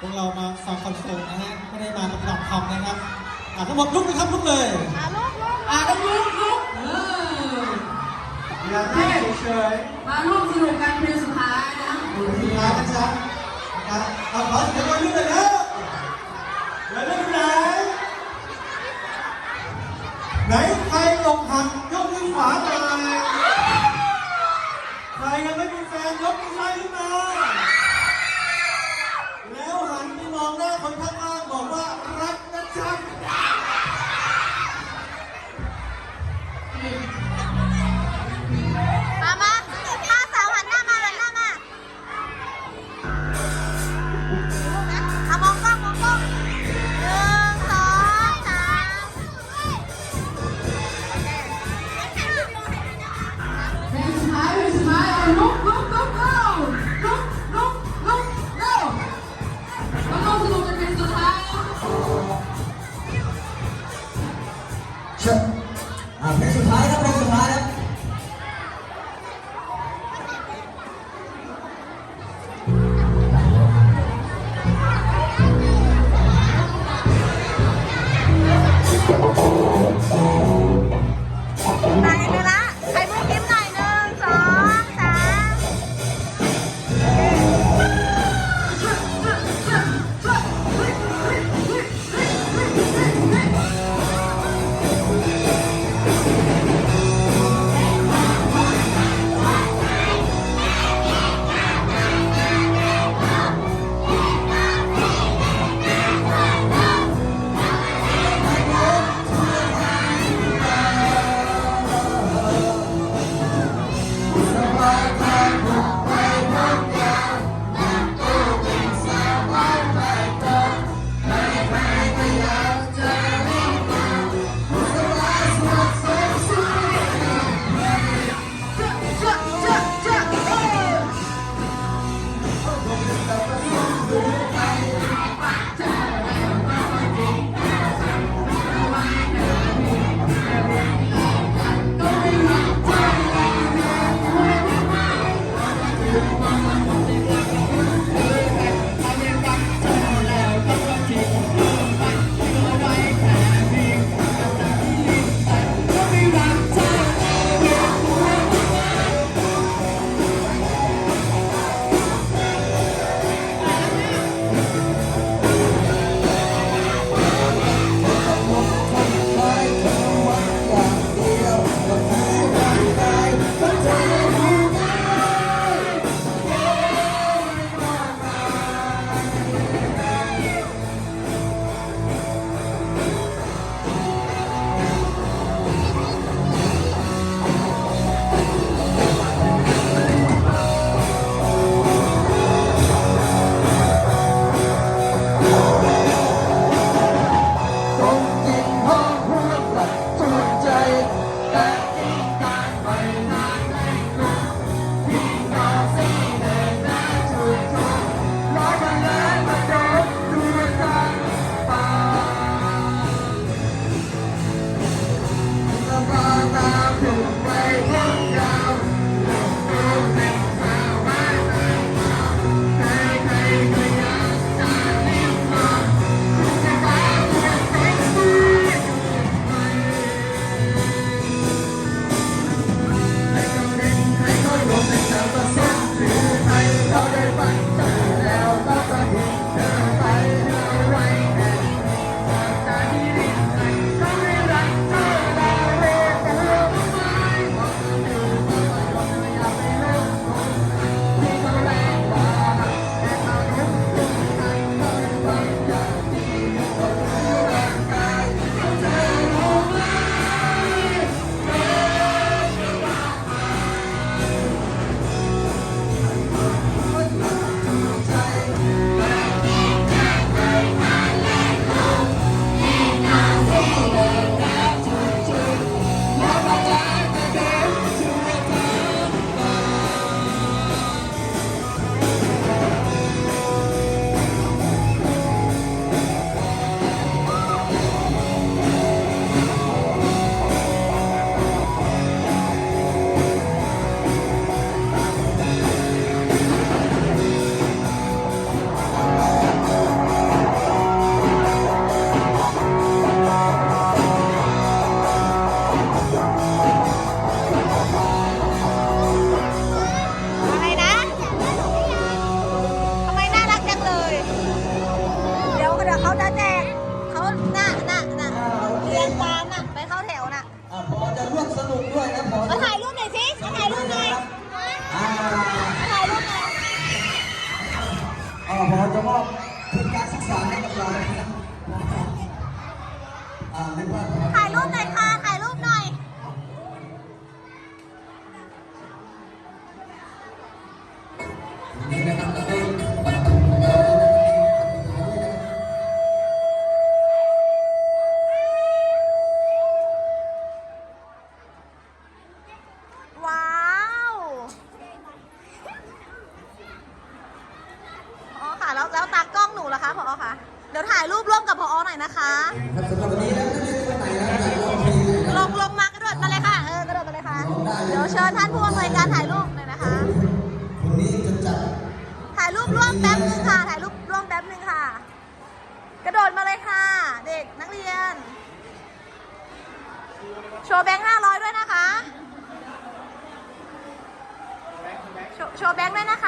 พวกเรามาฟังคอนเสิร์ตนะฮะไม่ได้มาปฏิบัติธรรมนะครับอะทั้งหมดลุกนะครับลุกเลยอะลูกลูกอะต้องลุกลุกเอออย่านั่งเฉยมาร่วมสนุกกันเพลงสุดท้ายนะๆดูทีมงานนะจ๊ะนะครับเอาขอเสียงปรบมือหน่อยแล้วเดี๋ยวเรื่องไหนไหนใครอกหักยกมือขวาหน่อยใครยังไม่มีแฟนยกมือซ้ายขึ้นมา เต ถ่ายรูปหน่อยค่ะ ถ่ายรูปหน่อยนี่นะครับแล้วก็ว้าวพอค่ะ แล้วแล้วตากล้องหนูล่ะคะพอค่ะเดี๋ยวถ่ายรูปร่วมกับพอหน่อยนะคะ ครับสำหรับวันนี้นะ เชิญท่านผู้อำนวยการถ่ายรูปหน่อยนะคะ คนนี้จะจัดถ่ายรูปร่วมแป๊บนึงค่ะ ถ่ายรูปร่วมแป๊บนึงค่ะ กระโดดมาเลยค่ะ เด็กนักเรียน โชว์แบงค์ห้าร้อยด้วยนะคะ โชว์แบงค์ด้วยนะคะ